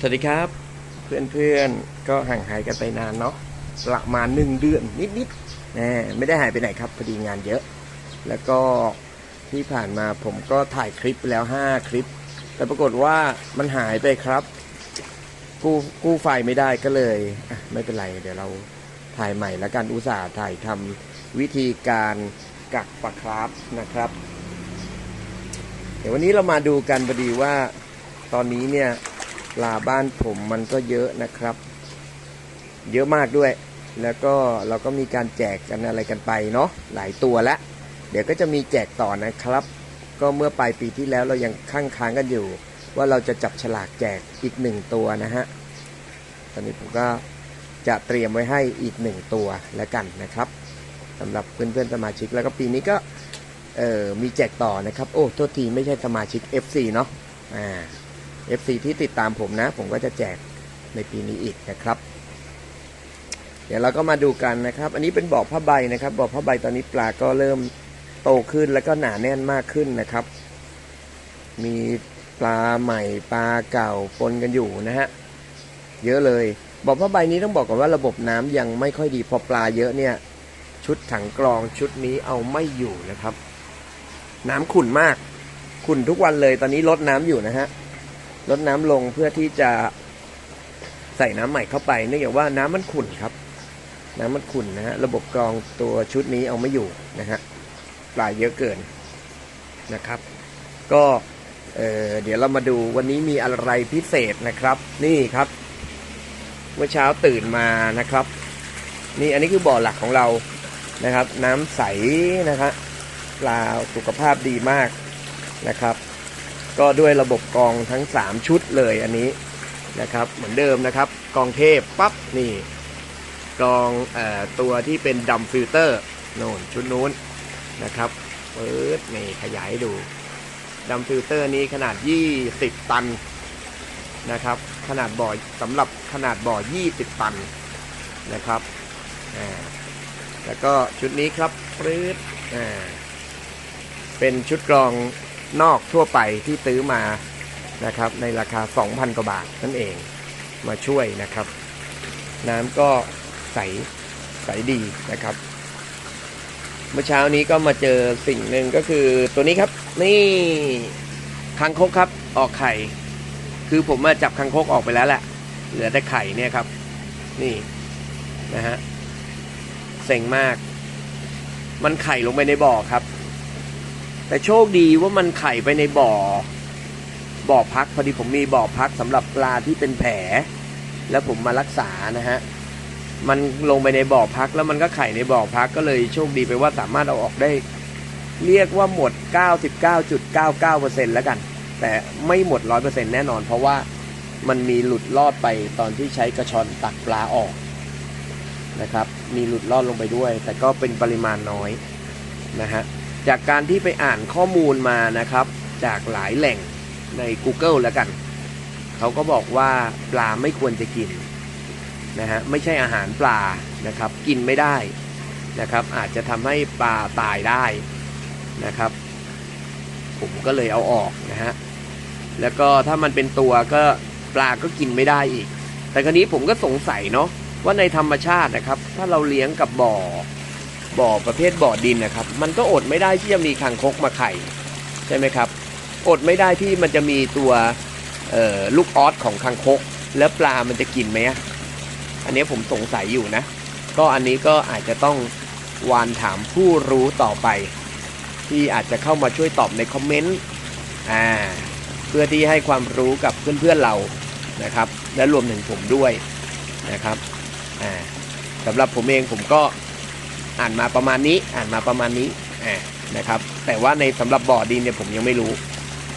สวัสดีครับ เพื่อนๆก็ห่างหายกันไปนานเนาะประมาณหนึ่งเดือนนิดๆแหมไม่ได้หายไปไหนครับพอดีงานเยอะ แล้วก็ที่ผ่านมาผมก็ถ่ายคลิปแล้ว 5 คลิป แต่ปรากฏว่ามันหายไปครับ กู้กู้ไฟล์ไม่ได้ก็เลยไม่เป็นไรเดี๋ยวเราถ่ายใหม่แล้วกันอุตส่าห์ถ่ายทำวิธีการกักปลาครับนะครับ เดี๋ยววันนี้เรามาดูกันพอดีว่าตอนนี้เนี่ย ปลาบ้านผมมันก็เยอะนะครับ เยอะมากด้วย แล้วก็เราก็มีการแจกกันอะไรกันไปเนาะหลายตัวแล้วเดี๋ยวก็จะมีแจกต่อนะครับ ก็เมื่อปลายปีที่แล้วเรายังค้างค้างกันอยู่ ว่าเราจะจับฉลากแจกอีกหนึ่งตัวนะฮะตอนนี้ผมก็จะเตรียมไว้ให้อีกหนึ่งตัวแล้วกันนะครับสำหรับเพื่อนๆสมาชิกแล้วก็ปีนี้ก็เอ่อมีแจกต่อนะครับ โอ้โทษทีไม่ใช่สมาชิก FC เนาะอ่า FC ที่ติดตามผมนะ ผมก็จะแจกในปีนี้อีกนะครับ เดี๋ยวเราก็มาดูกันนะครับ อันนี้เป็นบ่อผ้าใบนะครับบ่อผ้าใบตอนนี้ปลาก็เริ่มโตขึ้นแล้วก็หนาแน่นมากขึ้นนะครับ มีปลาใหม่ปลาเก่าปนกันอยู่นะฮะเยอะเลยบ่อผ้าใบนี้ต้องบอกก่อนว่าระบบน้ำยังไม่ค่อยดีพอปลาเยอะเนี่ย ชุดถังกรองชุดนี้เอาไม่อยู่นะครับ น้ำขุ่นมากขุ่นทุกวันเลยตอนนี้ลดน้ำอยู่นะฮะ ลดน้ำลงเพื่อที่จะใส่น้ำใหม่เข้าไป เนื่องจากว่าน้ำมันขุ่นครับ น้ำมันขุ่นนะฮะระบบกรองตัวชุดนี้เอาไม่อยู่นะฮะปลาเยอะเกินนะครับ ก็เเดี๋ยวเรามาดูวันนี้มีอะไรพิเศษนะครับ นี่ครับ เมื่อเช้าตื่นมานะครับ นี่อันนี้คือบ่อหลักของเรานะครับ น้ำใสนะครับปลาสุขภาพดีมากนะครับ ก็ด้วยระบบกรองทั้ง 3 ชุดเลยอันนี้นะครับเหมือนเดิมนะครับกรองเทพปั๊บนี่กรองอตัวที่เป็นดำฟิลเตอร์โน่นชุดนู้นนะครับเปิดนี่ขยายดูดำฟิลเตอร์นี้ขนาด 20 ตันนะครับขนาดบ่อสำหรับขนาดบ่อ 20 ตันนะครับแล้วก็ชุดนี้ครับปื๊ดเป็นชุดกรอง นอกทั่วไปที่ซื้อมานะครับ ในราคา 2,000 กว่าบาทนั่นเองมาช่วยนะครับ น้ำก็ใสใสดีนะครับ เมื่อเช้านี้ก็มาเจอสิ่งหนึ่งก็คือตัวนี้ครับ นี่คางคกครับออกไข่ คือผมมาจับคางคกออกไปแล้วแหละเหลือแต่ไข่เนี่ยครับ นี่นะฮะเซ็งมาก มันไข่ลงไปในบ่อครับ แต่โชคดีว่ามันไข่ไปในบ่อ บ่อพักพอดีผมมีบ่อพักสำหรับปลาที่เป็นแผล แล้วผมมารักษานะฮะ มันลงไปในบ่อพักแล้วมันก็ไข่ในบ่อพักก็เลยโชคดีไปว่าสามารถเอาออกได้ เรียกว่าหมด 99.99%แล้วกัน แต่ไม่หมด 100%แน่นอน เพราะว่ามันมีหลุดลอดไปตอนที่ใช้กระชอนตักปลาออกนะครับ มีหลุดลอดลงไปด้วย แต่ก็เป็นปริมาณน้อยนะฮะ จากการที่ไปอ่านข้อมูลมานะครับ จากหลายแหล่งใน Google แล้วกัน เขาก็บอกว่าปลาไม่ควรจะกินนะฮะไม่ใช่อาหารปลานะครับ กินไม่ได้นะครับ อาจจะทำให้ปลาตายได้นะครับ ผมก็เลยเอาออกนะฮะแล้วก็ถ้ามันเป็นตัวก็ปลาก็กินไม่ได้อีก แต่ครนี้ผมก็สงสัยเนาะว่าในธรรมชาตินะครับ ถ้าเราเลี้ยงกับบ่อ บ่อประเภทบ่อดินนะครับ มันก็อดไม่ได้ที่จะมีคางคกมาไข่ใช่ไหมครับ อดไม่ได้ที่มันจะมีตัวลูกออสของคางคก แล้วปลามันจะกินไหมอะอันนี้ผมสงสัยอยู่นะ ก็อันนี้ก็อาจจะต้องวานถามผู้รู้ต่อไป ที่อาจจะเข้ามาช่วยตอบในคอมเมนต์อ่าเพื่อที่ให้ความรู้กับเพื่อนๆเรานะครับ และรวมถึงผมด้วยนะครับอ่าสำหรับผมเองผมก็ อ่านมาประมาณนี้อ่านมาประมาณนี้อ่านะครับ แต่ว่าในสำหรับบ่อดินเนี่ยผมยังไม่รู้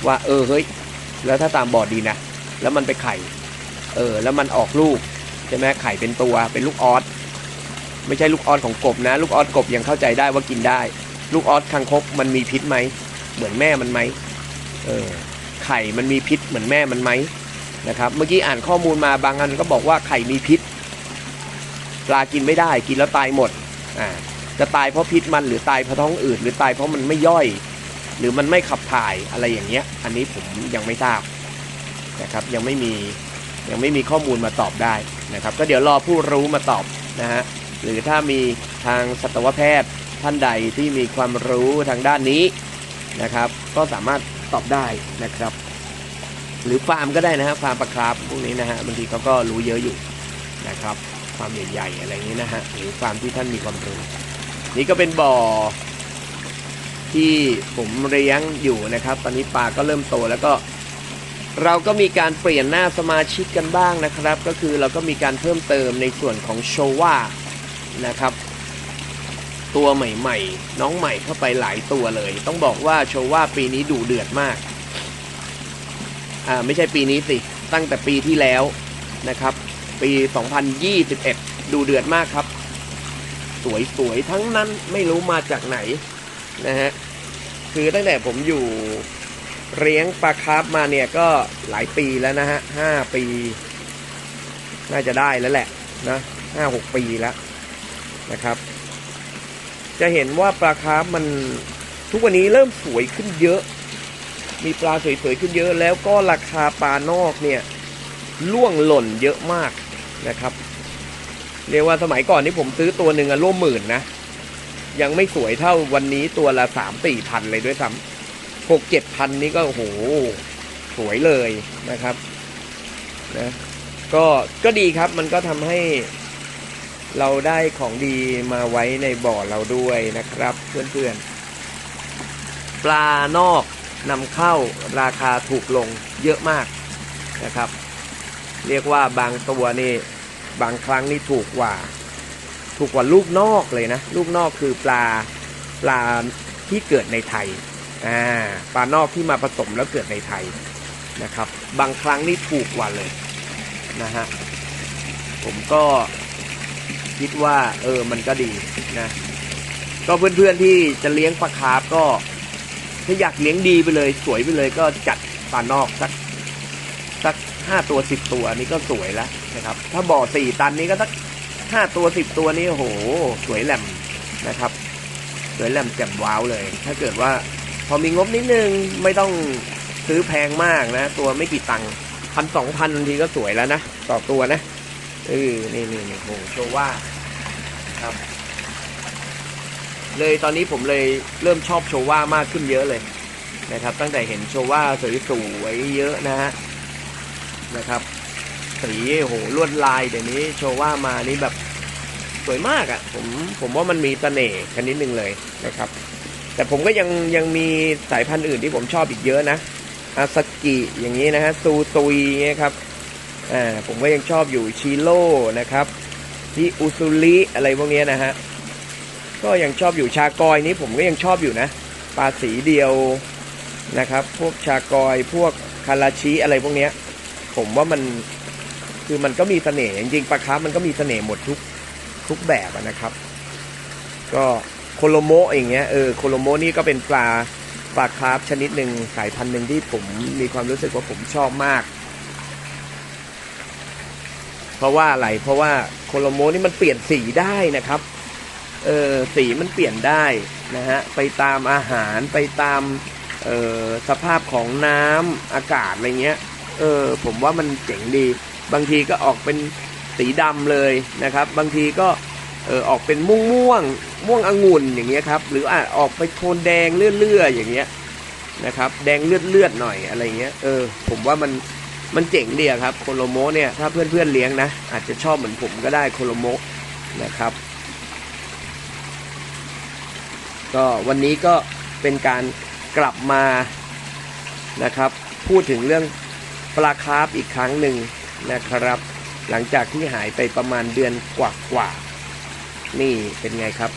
ว่า เออเฮ้ย แล้วถ้าตามบ่อดินนะแล้วมันไปไข่ เออ แล้วมันออกลูกใช่ไหมไข่เป็นตัวเป็นลูกออสไม่ใช่ลูกออสของกบนะ ลูกออสกบยังเข้าใจได้ว่ากินได้ ลูกออสคางคกมันมีพิษไหมเหมือนแม่มันไหมเออไข่มันมีพิษเหมือนแม่มันไหมนะครับเมื่อกี้อ่านข้อมูลมาบางอันก็บอกว่าไข่มีพิษ ปลากินไม่ได้กินแล้วตายหมด อ่าจะตายเพราะพิษมันหรือตายเพราะท้องอืดหรือตายเพราะมันไม่ย่อย หรือมันไม่ขับถ่ายอะไรอย่างเงี้ย อันนี้ผมยังไม่ทราบนะครับยังไม่มียังไม่มีข้อมูลมาตอบได้นะครับ ก็เดี๋ยวรอผู้รู้มาตอบนะฮะหรือถ้ามีทางสัตวแพทย์ท่านใดที่มีความรู้ทางด้านนี้นะครับ ก็สามารถตอบได้นะครับ หรือฟาร์มก็ได้นะฮะฟาร์มปลาคราฟพวกนี้นะฮะบางทีเขาก็รู้เยอะอยู่นะครับ ฟามใหญ่ๆอะไรอย่างนี้นะฮะหรือฟามที่ท่านมีความรู้นี่ก็เป็นบ่อที่ผมเลี้ยงอยู่นะครับ ตอนนี้ปลาก็เริ่มโตแล้วก็เราก็มีการเปลี่ยนหน้าสมาชิกกันบ้างนะครับ ก็คือเราก็มีการเพิ่มเติมในส่วนของโชว่านะครับ ตัวใหม่ๆ น้องใหม่เข้าไปหลายตัวเลย ต้องบอกว่าโชว่าปีนี้ดุเดือดมากอ่าไม่ใช่ปีนี้สิตั้งแต่ปีที่แล้วนะครับ ปี 2021 ดูเดือดมากครับ สวยๆ ทั้งนั้นไม่รู้มาจากไหนนะฮะ คือตั้งแต่ผมอยู่เลี้ยงปลาคาร์ฟมาเนี่ยก็หลายปีแล้วนะฮะห้าปี น่าจะได้แล้วแหละนะห้าหกปีแล้วนะครับ จะเห็นว่าปลาคาร์ฟมันทุกวันนี้เริ่มสวยขึ้นเยอะ มีปลาสวยๆขึ้นเยอะ แล้วก็ราคาปลานอกเนี่ยล่วงหล่นเยอะมาก นะครับ เรียกว่าสมัยก่อนที่ผมซื้อตัวหนึ่งอะร่วมหมื่นนะ ยังไม่สวยเท่าวันนี้ตัวละสามสี่พันเลยด้วยซ้ำหกเจ็ดพันนี่ก็โอ้โหสวยเลยนะครับนะก็ก็ดีครับมันก็ทำให้เราได้ของดีมาไว้ในบ่อเราด้วยนะครับ เพื่อนๆ ปลานอกนำเข้าราคาถูกลงเยอะมากนะครับ เรียกว่าบางตัวนี่บางครั้งนี่ถูกกว่า ถูกกว่าลูกนอกเลยนะ ลูกนอกคือปลาปลาที่เกิดในไทยอ่าปลานอกที่มาผสมแล้วเกิดในไทยนะครับ บางครั้งนี่ถูกกว่าเลยนะฮะผมก็คิดว่าเออมันก็ดีนะก็เพื่อนๆที่จะเลี้ยงปลาคาร์ฟก็ถ้าอยากเลี้ยงดีไปเลย สวยไปเลยก็จัดปลานอกสัก ห้าตัวสิบตัวนี่ก็สวยแล้วนะครับ ถ้าบ่อสี่ตันนี้ก็สักห้าตัวสิบตัวนี้โอ้โห สวยแหลมนะครับ สวยแหลมแจ่มว้าวเลย ถ้าเกิดว่าพอมีงบนิดนึงไม่ต้องซื้อแพงมากนะ ตัวไม่กี่ตังค์พันสองพันทีก็สวยแล้วนะ ต่อตัวนะเออนี่นี่นี่โหโชว่าครับ เลยตอนนี้ผมเลยเริ่มชอบโชว่ามากขึ้นเยอะเลยนะครับ ตั้งแต่เห็นโชว่าสวยๆเยอะนะฮะ นะครับสีโหลวดลายเดี๋ยวนี้โชว่ามานี่แบบสวยมากอะ่ะผมผมว่ามันมีเสน่ห์กันนิดนึงเลยนะครับ แต่ผมก็ยังยังมีสายพันธุ์อื่นที่ผมชอบอีกเยอะนะอาสกิอย่างนี้นะฮะซูซุยเงี้ยครับอ่าผมก็ยังชอบอยู่ชิโร่นะครับที่อุซุริอะไรพวกเนี้ยนะฮะก็ยังชอบอยู่ชากอยนี้ผมก็ยังชอบอยู่นะปลาสีเดียวนะครับ พวกชากอยพวกคาราชิอะไรพวกเนี้ย ผมว่ามันคือมันก็มีเสน่ห์จริงๆปลาคาร์ฟมันก็มีเสน่ห์หมดทุกทุกแบบนะครับ ก็โคโลโมอย่างเงี้ยเออโคโลโมนี่ก็เป็นปลาปลาคาร์ฟชนิดหนึ่งสายพันธุ์หนึ่งที่ผมมีความรู้สึกว่าผมชอบมาก เพราะว่าอะไรเพราะว่าโคโลโมนี่มันเปลี่ยนสีได้นะครับเออสีมันเปลี่ยนได้นะฮะไปตามอาหารไปตามเออสภาพของน้ำอากาศอะไรเงี้ย เออผมว่ามันเจ๋งดี บางทีก็ออกเป็นสีดำเลยนะครับ บางทีก็เออออกเป็นม่วงม่วงม่วงองุ่นอย่างเงี้ยครับหรืออาจออกไปโทนแดงเลื่อยๆอย่างเงี้ยนะครับแดงเลือดเลือดหน่อยอะไรเงี้ยเออผมว่ามันมันเจ๋งดีครับโคโลโมเนี่ยถ้าเพื่อนๆเลี้ยงนะ อาจจะชอบเหมือนผมก็ได้โคโลโมนะครับ ก็วันนี้ก็เป็นการกลับมานะครับ พูดถึงเรื่อง ปลาคาร์ฟอีกครั้งหนึ่งนะครับ หลังจากที่หายไปประมาณเดือนกว่าๆนี่เป็นไงครับ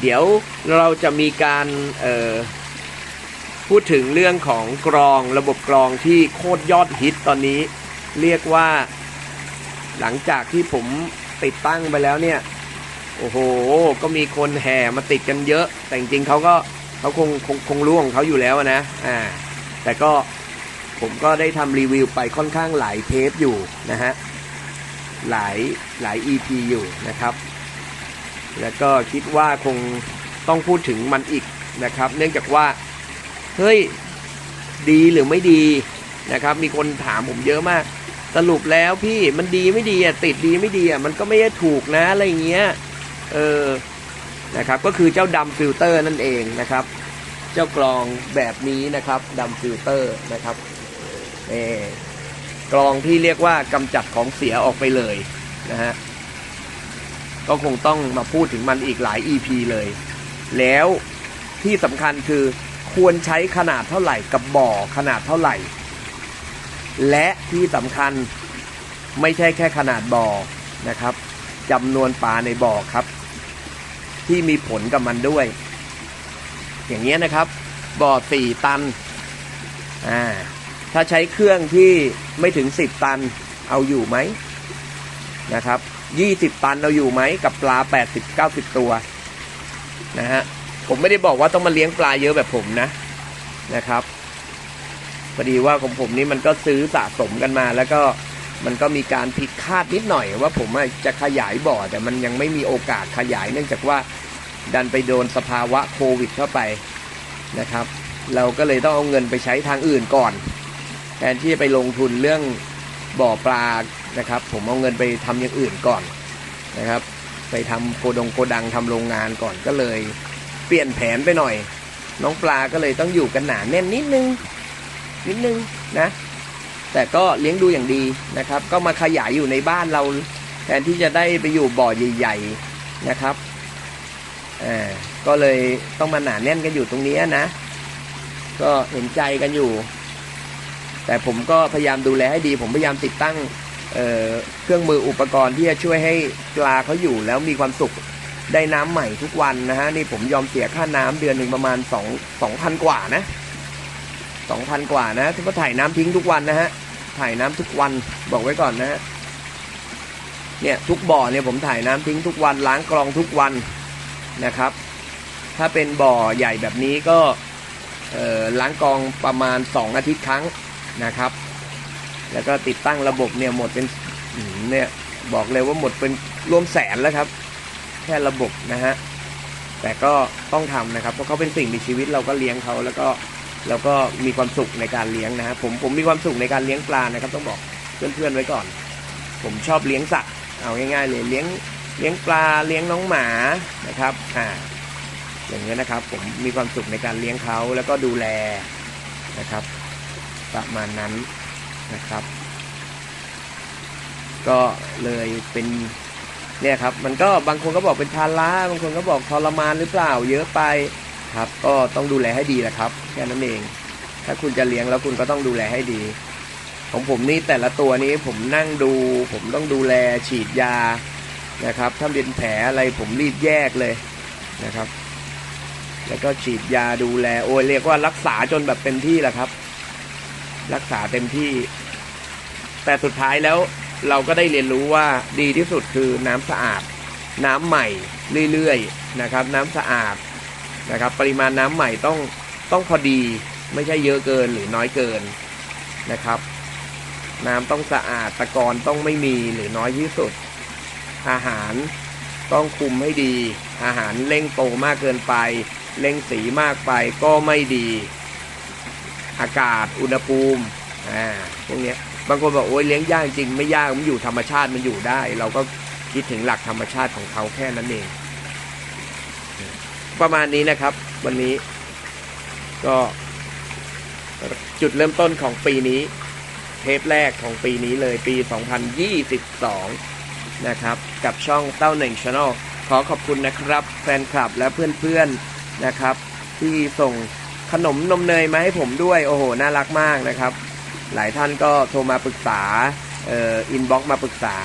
เดี๋ยวเราจะมีการพูดถึงเรื่องของกรองระบบกรองที่โคตรยอดฮิตตอนนี้ เรียกว่าหลังจากที่ผมติดตั้งไปแล้วเนี่ย โอ้โห ก็มีคนแห่มาติดกันเยอะ แต่จริงๆเขาก็เขาคงคงคงรู้ของเขาอยู่แล้วนะอ่าแต่ก็ ผมก็ได้ทำรีวิวไปค่อนข้างหลายเทปอยู่นะฮะหลายหลาย EP อยู่นะครับ แล้วก็คิดว่าคงต้องพูดถึงมันอีกนะครับ เนื่องจากว่า เฮ้ย ดีหรือไม่ดีนะครับ มีคนถามผมเยอะมาก สรุปแล้วพี่มันดีไม่ดีอะติดดีไม่ดีอะมันก็ไม่ได้ถูกนะอะไรเงี้ยเออนะครับก็คือเจ้าดำฟิลเตอร์นั่นเองนะครับ เจ้ากรองแบบนี้นะครับดำฟิลเตอร์นะครับ กรองที่เรียกว่ากำจัดของเสียออกไปเลยนะฮะก็คงต้องมาพูดถึงมันอีกหลาย EP เลย แล้วที่สำคัญคือควรใช้ขนาดเท่าไหร่กับบ่อขนาดเท่าไหร่ และที่สำคัญไม่ใช่แค่ขนาดบ่อนะครับจำนวนปลาในบ่อครับ ที่มีผลกับมันด้วย อย่างเงี้ยนะครับ บ่อสี่ตันอ่า ถ้าใช้เครื่องที่ไม่ถึงสิบตันเอาอยู่ไหมนะครับยี่สิบตันเอาอยู่ไหมกับปลาแปดสิบเก้าสิบตัวนะฮะผมไม่ได้บอกว่าต้องมาเลี้ยงปลาเยอะแบบผมนะนะครับพอดีว่าของผมนี่มันก็ซื้อสะสมกันมาแล้วก็มันก็มีการผิดคาดนิดหน่อยว่าผมจะขยายบ่อแต่มันยังไม่มีโอกาสขยาย เนื่องจากว่าดันไปโดนสภาวะโควิดเข้าไปนะครับ เราก็เลยต้องเอาเงินไปใช้ทางอื่นก่อน แทนที่จะไปลงทุนเรื่องบ่อปลานะครับ ผมเอาเงินไปทำอย่างอื่นก่อนนะครับ ไปทำโกดงโกดังทำโรงงานก่อนก็เลย เปลี่ยนแผนไปหน่อย น้องปลาก็เลยต้องอยู่กันหนาแน่นนิดนึงนิดนึงนะ แต่ก็เลี้ยงดูอย่างดีนะครับ ก็มาขยายอยู่ในบ้านเราแทนที่จะได้ไปอยู่บ่อใหญ่ๆนะครับอ่าก็เลยต้องมาหนาแน่นกันอยู่ตรงนี้นะ ก็เห็นใจกันอยู่ แต่ผมก็พยายามดูแลให้ดี ผมพยายามติดตั้งเเครื่องมืออุปกรณ์ที่จะช่วยให้ปลาเขาอยู่แล้วมีความสุขได้น้ำใหม่ทุกวันนะฮะนี่ผมยอมเสียค่าน้ำเดือนหนึ่งประมาณสองสองพันกว่านะสองพันกว่านะที่ว่าถ่ายน้ำทิ้งทุกวันนะฮะถ่ายน้ำทุกวันบอกไว้ก่อนนะฮะเนี่ยทุกบ่อเนี่ยผมถ่ายน้ำทิ้งทุกวันล้างกรองทุกวันนะครับ ถ้าเป็นบ่อใหญ่แบบนี้ก็ล้างกรองประมาณ 2 อาทิตย์ครั้ง นะครับ แล้วก็ติดตั้งระบบเนี่ยหมดเป็นเนี่ยบอกเลยว่าหมดเป็นรวมแสนแล้วครับ แค่ระบบนะฮะแต่ก็ต้องทำนะครับเพราะเขาเป็นสิ่งมีชีวิตเราก็เลี้ยงเขาแล้วก็เราก็มีความสุขในการเลี้ยงนะฮะผมผมมีความสุขในการเลี้ยงปลานะครับ ต้องบอกเพื่อนๆไว้ก่อน ผมชอบเลี้ยงสัตว์เอาง่ายๆเลยเลี้ยงเลี้ยงปลาเลี้ยงน้องหมานะครับอ่าอย่างเงี้ยนะครับผมมีความสุขในการเลี้ยงเขาแล้วก็ดูแลนะครับ ประมาณนั้นนะครับ ก็เลยเป็นเนี่ยครับ มันก็บางคนก็บอกเป็นภาระบางคนก็บอกทรมานหรือเปล่า เยอะไปครับ ก็ต้องดูแลให้ดีแหละครับแค่นั้นเอง ถ้าคุณจะเลี้ยงแล้วคุณก็ต้องดูแลให้ดี ของผมนี่แต่ละตัวนี้ผมนั่งดู ผมต้องดูแลฉีดยานะครับ ถ้าเป็นแผลอะไรผมรีบแยกเลยนะครับ แล้วก็ฉีดยาดูแลโอ้ยเรียกว่ารักษาจนแบบเต็มที่แหละครับ รักษาเต็มที่ แต่สุดท้ายแล้วเราก็ได้เรียนรู้ว่าดีที่สุดคือน้ำสะอาด น้ำใหม่เรื่อยๆนะครับ น้ำสะอาดนะครับ ปริมาณน้ำใหม่ต้องต้องพอดีไม่ใช่เยอะเกินหรือน้อยเกินนะครับ น้ำต้องสะอาดตะกอนต้องไม่มีหรือน้อยที่สุด อาหารต้องคุมให้ดี อาหารเร่งโตมากเกินไป เร่งสีมากไปก็ไม่ดี อากาศอุณหภูมิอ่าพวกนี้บางคนบอกโอ้ยเลี้ยงยากจริงไม่ยากมันอยู่ธรรมชาติมันอยู่ได้ เราก็คิดถึงหลักธรรมชาติของเขาแค่นั้นเอง ประมาณนี้นะครับ วันนี้ ก็จุดเริ่มต้นของปีนี้ เทปแรกของปีนี้เลยปี 2022 นะครับ กับช่องเต้าหนึ่งชาแนลขอขอบคุณนะครับ แฟนคลับและเพื่อนๆนะครับ ที่ส่ง ขนมนมเนยมาให้ผมด้วย โอ้โห น่ารักมากนะครับ หลายท่านก็โทรมาปรึกษาเอ่ออินบ็อกมาปรึกษา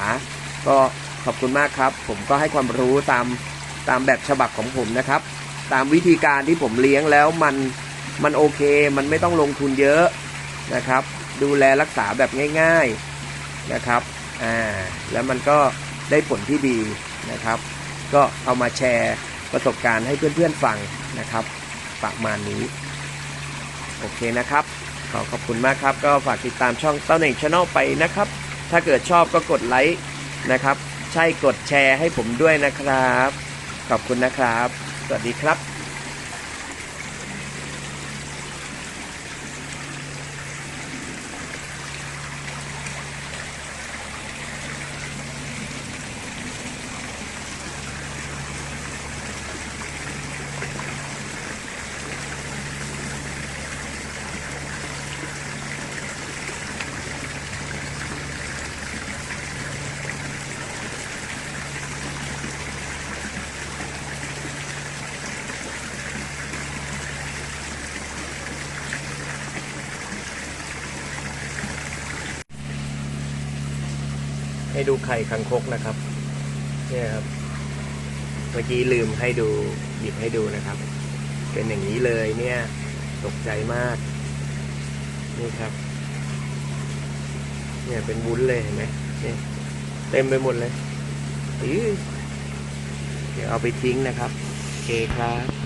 ก็ขอบคุณมากครับ ผมก็ให้ความรู้ตามตามแบบฉบับของผมนะครับ ตามวิธีการที่ผมเลี้ยงแล้วมันมันโอเค มันไม่ต้องลงทุนเยอะนะครับ ดูแลรักษาแบบง่าย ๆนะครับอ่าแล้วมันก็ได้ผลที่ดีนะครับ ก็เอามาแชร์ประสบการณ์ให้เพื่อนๆฟังนะครับประมาณนี้ โอเคนะครับ ขอขอบคุณมากครับ ก็ฝากติดตามช่องเต้าเหน่งชาแนลไปนะครับ ถ้าเกิดชอบก็กดไลค์นะครับ ใช่กดแชร์ให้ผมด้วยนะครับ ขอบคุณนะครับ สวัสดีครับ ให้ดูไข่คังคกนะครับเนี่ยครับเมื่อกี้ลืมให้ดูหยิบให้ดูนะครับ เป็นอย่างนี้เลยเนี่ยตกใจมาก นี่ครับ เนี่ยเป็นวุ้นเลยเห็นไหมเนี่ยเต็มไปหมดเลยอื้อเดี๋ยวเอาไปทิ้งนะครับ โอเคครับ